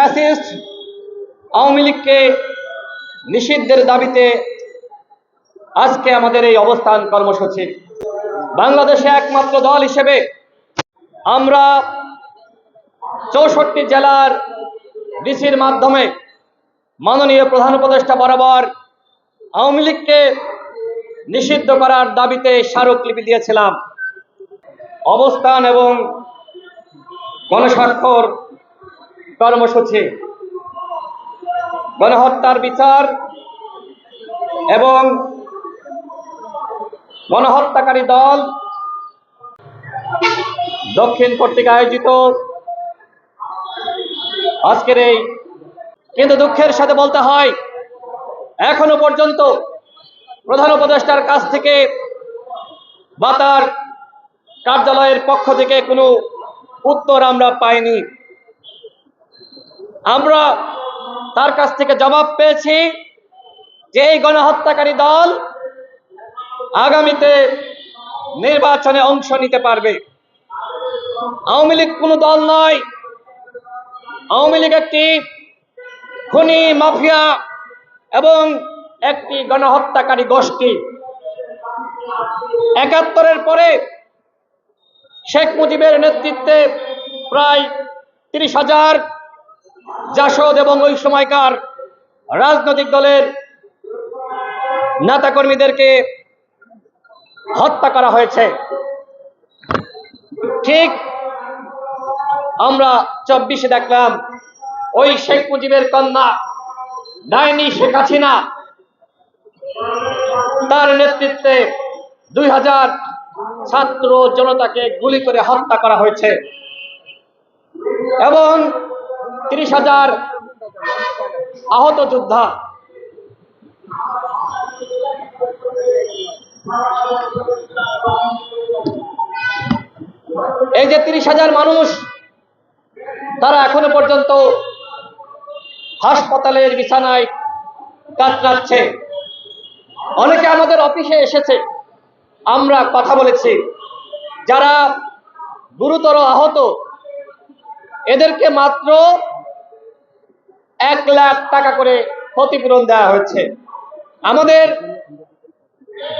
Fascist Awami লীগকে নিষিদ্ধের দাবিতে আজকে আমাদের এই অবস্থান কর্মসূচি। বাংলাদেশে একমাত্র দল হিসেবে আমরা চৌষট্টি জেলার ডিসির মাধ্যমে মাননীয় প্রধান উপদেষ্টা বরাবর আওয়ামী লীগকে নিষিদ্ধ করার দাবিতে স্মারকলিপি দিয়েছিলাম। অবস্থান এবং গণস্বাক্ষর কর্মসূচি গণহত্যার বিচার এবং গণহত্যাকারী দল দক্ষিণ কর্তৃক আয়োজিত আজকের এই কিন্তু দুঃখের সাথে বলতে হয়, এখনও পর্যন্ত প্রধান উপদেষ্টার কাছ থেকে বা তার কার্যালয়ের পক্ষ থেকে কোনো উত্তর আমরা পাইনি। আমরা তার কাছ থেকে জবাব পেয়েছি যে এই গণহত্যাকারী দল আগামীতে নির্বাচনে অংশ নিতে পারবে। আওয়ামী লীগ কোনো দল নয়। আওয়ামী লীগ একটি খুনি মাফিয়া এবং একটি গণহত্যাকারী গোষ্ঠী। একাত্তরের পরে শেখ মুজিবের নেতৃত্বে প্রায় তিরিশ হাজার জাসদ এবং ওই সময়কার রাজনৈতিক দলের নেতাকর্মীদেরকে হত্যা করা হয়েছে। ঠিক আমরা চব্বিশে দেখলাম, ওই শেখ মুজিবের কন্যা ডাইনি শেখ হাসিনা তার নেতৃত্বে দুই হাজার ছাত্র জনতাকে গুলি করে হত্যা করা হয়েছে। এবং তিরিশ হাজার আহত যোদ্ধা। এই যে তিরিশ হাজার মানুষ, তারা এখনও পর্যন্ত হাসপাতালের বিছানায় কাতরাচ্ছে। অনেকে আমাদের অফিসে এসেছে, আমরা কথা বলেছি। যারা গুরুতর আহত, এদেরকে মাত্র এক লাখ টাকা করে ক্ষতিপূরণ দেওয়া হয়েছে। আমাদের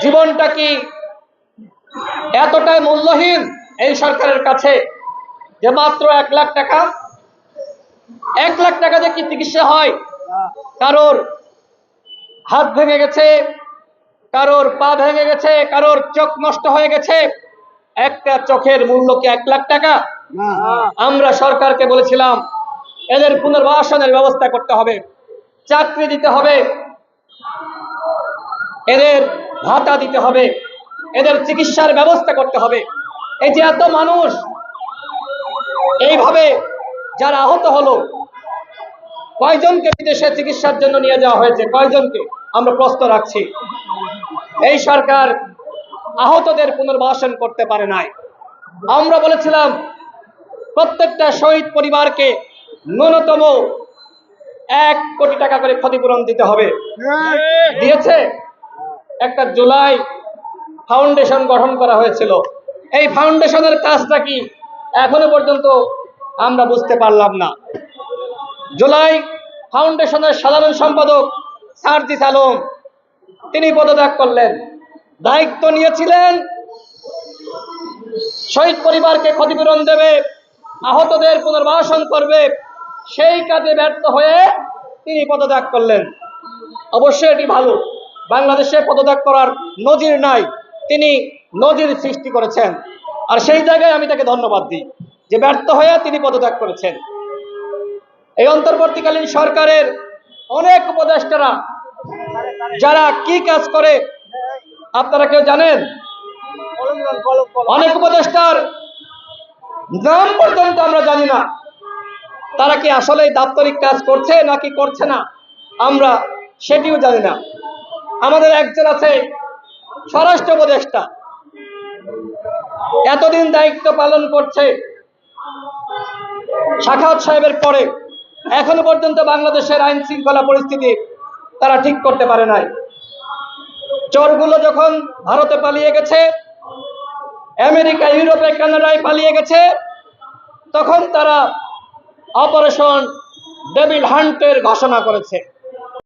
জীবনটা কি এতটাই মূল্যহীন এই সরকারের কাছে যে মাত্র এক লাখ টাকা? এক লাখ টাকা দিয়ে কি চিকিৎসা হয়? কারোর হাত ভেঙে গেছে কারোর পা ভেঙে গেছে কারোর চোখ নষ্ট হয়ে গেছে একটা চোখের মূল্য কি এক লাখ টাকা? আমরা সরকারকে বলেছিলাম এদের পুনর্বাসনের ব্যবস্থা করতে হবে। চাকরি দিতে হবে। এদের ভাতা দিতে হবে। এদের চিকিৎসার ব্যবস্থা করতে হবে। এই যে এত মানুষ, এইভাবে যারা আহত হলো, কয়জনকে বিদেশে চিকিৎসার জন্য নিয়ে যাওয়া হয়েছে? কয়জনকে? আমরা প্রশ্ন রাখছি। এই সরকার আহতদের পুনর্বাসন করতে পারে নাই। আমরা বলেছিলাম, প্রত্যেকটা শহীদ পরিবারকে ন্যূনতম এক কোটি টাকা করে ক্ষতিপূরণ দিতে হবে। দিয়েছে? একটা জুলাই ফাউন্ডেশন গঠন করা হয়েছিল। এই ফাউন্ডেশনের কাজটা কি? এখনও পর্যন্ত আমরা বুঝতে পারলাম না। জুলাই ফাউন্ডেশনের সাধারণ সম্পাদক সারজিস আলম তিনি পদত্যাগ করলেন। দায়িত্ব নিয়েছিলেন শহীদ পরিবারকে ক্ষতিপূরণ দেবে আহতদের পুনর্বাসন করবে সেই কাজে ব্যর্থ হয়ে তিনি পদত্যাগ করলেন। অবশ্যই এটি ভালো। বাংলাদেশে পদত্যাগ করার নজির নাই। তিনি নজির সৃষ্টি করেছেন। আর সেই জায়গায় আমি তাকে ধন্যবাদ দিই যে ব্যর্থ হয়ে তিনি পদত্যাগ করেছেন। এই অন্তর্বর্তীকালীন সরকারের অনেক উপদেষ্টারা, যারা কি কাজ করে, আপনারা কেউ জানেন? অনেক উপদেষ্টার নাম পর্যন্ত আমরা জানি না। তারা কি আসলে দাপ্তরিক কাজ করছে নাকি করছে না? আমরা সেটিও জানি না। আমাদের একজন আছে স্বরাষ্ট্র উপদেষ্টা। এতদিন দায়িত্ব পালন করছে শাখাত সাহেবের পরে। এখনও পর্যন্ত বাংলাদেশের আইন শৃঙ্খলা পরিস্থিতি তারা ঠিক করতে পারে নাই। চোরগুলো যখন ভারতে পালিয়ে গেছে, আমেরিকা, ইউরোপে, কানাডায় পালিয়ে গেছে, তখন তারা অপারেশন ডেভিল হান্টের ঘোষণা করেছে।